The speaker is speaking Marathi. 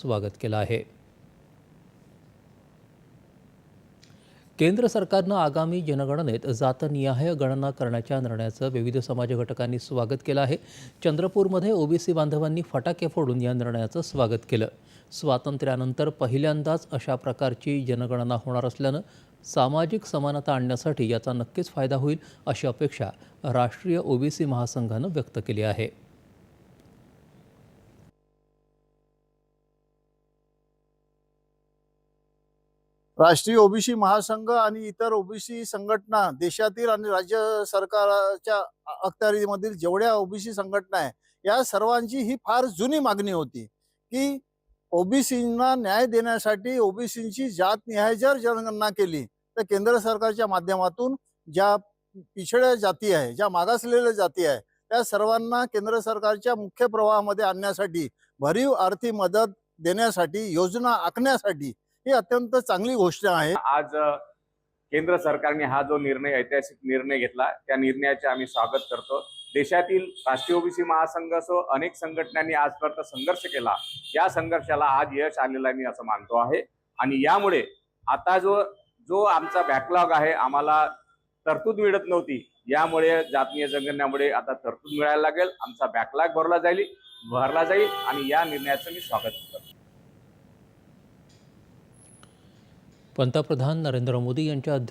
स्वागत केलं आहे. केंद्र सरकारनं आगामी जनगणनेत जातनिहाय गणना करण्याच्या निर्णयाचं विविध समाज घटकांनी स्वागत केलं आहे. चंद्रपूरमध्ये ओबीसी बांधवांनी फटाके फोडून या निर्णयाचं स्वागत केलं. स्वातंत्र्यानंतर पहिल्यांदाच अशा प्रकारची जनगणना होणार असल्यानं सामाजिक समानता आणण्यासाठी याचा नक्कीच फायदा होईल अशी अपेक्षा राष्ट्रीय ओबीसी महासंघानं व्यक्त केली आहे. राष्ट्रीय ओबीसी महासंघ आणि इतर ओबीसी संघटना देशातील आणि राज्य सरकारच्या अखत्यारीमधील जेवढ्या ओबीसी संघटना आहे या सर्वांची ही फार जुनी मागणी होती की ओबीसींना न्याय देण्यासाठी ओबीसींची जातनिहाय जर जनगणना केली तर केंद्र सरकारच्या माध्यमातून ज्या पिछड्या जाती आहे ज्या मागासलेल्या जाती आहे त्या सर्वांना केंद्र सरकारच्या मुख्य प्रवाहामध्ये आणण्यासाठी भरीव आर्थिक मदत देण्यासाठी योजना आखण्यासाठी ही अत्यंत चांगली गोष्ट आहे. आज केंद्र सरकारने हा जो निर्णय ऐतिहासिक निर्णय घेतला त्या निर्णयाचे आम्ही स्वागत करतो. देशातील राष्ट्रीय ओबीसी महासंघ असो अनेक संघटनांनी आजपर्यंत संघर्ष केला. या संघर्षाला आज यश आलेलं आहे मी असं मानतो आहे. आणि यामुळे आता जो जो आमचा बॅकलॉग आहे आम्हाला तरतूद मिळत नव्हती. यामुळे जातीय जनगणनामुळे आता तरतूद मिळायला लागेल. आमचा बॅकलॉग भरला जाईल भरला जाईल आणि या निर्णयाचं मी स्वागत करतो. पंतप्रधान नरेंद्र मोदी यांच्या अध्यक्ष